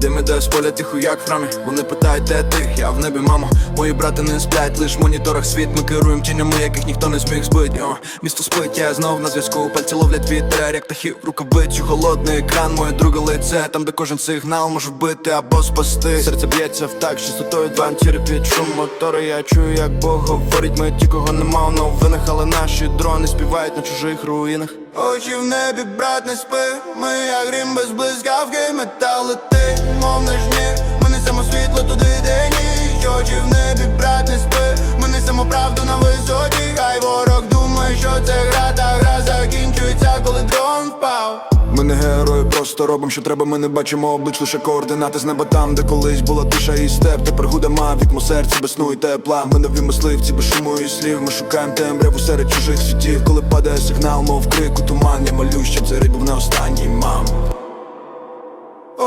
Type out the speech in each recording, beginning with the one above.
Дим іде з поля тихо, як в храмі? Вони питають, де ти, я в небі, мамо. Мої брати не сплять, лиш в моніторах світ. Ми керуємо тінями, яких ніхто не зміг збить Йо. Місто спить, я знов на зв'язку. Пальці ловлять вітер, як птахів рукавицю Холодний екран, моє друге лице. Там, де кожен сигнал може вбити або спасти. Серце б'ється в так, частотою два під шум мотора. Я чую, як Бог говорить, ми ті, кого нема в новинах. Але наші дрони співають на чужих руїнах. Очі в небі, брат, не спи. Ми як грім без блискавки Метал летить, мов ножні Ми несемо світло туди, де ніч. Очі в небі, брат, не спи. Ми несемо правду на висоті. Хай ворог думає, що це гра Та гра закінчується, коли дрон впав. Ми не герої, просто робимо, що треба, ми не бачимо облич, лише координати з неба там, де колись була тиша і степ. Тепер гуде мавік, мо серце без сну і тепла. Ми нові мисливці, без шуму і слів. Ми шукаємо темряву серед чужих світів. Коли падає сигнал, мов крику туман Я малю, щоб цей рейд був не останній,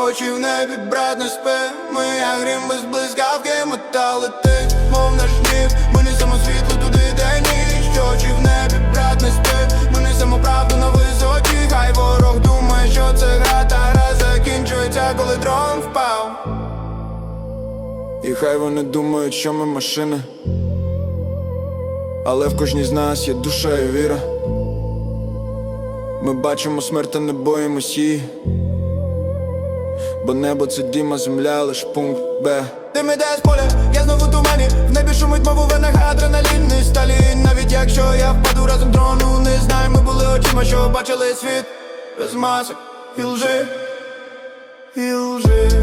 Очі в небі, брат, не спи. Ми як грім без блискавки Метал летить, мов наш гнів Ми несемо світло туди, де ніч. Очі в небі, брат, не спи. Ми несемо правду на висоті. Хай ворог думає, що це гра Та гра закінчується, коли дрон впав. І хай вони думають, що ми машини. Але в кожній з нас є душа і віра. Ми бачимо смерть та не боїмось її Бо небо це діма, земля лиш пункт Б. Ти іде з поля, я знову тумані. В небі шумить, мову венах адреналін не сталін. Навіть якщо я впаду разом дрону Не знаю, ми були очима, що бачили світ. Без масок і лжи, і лжи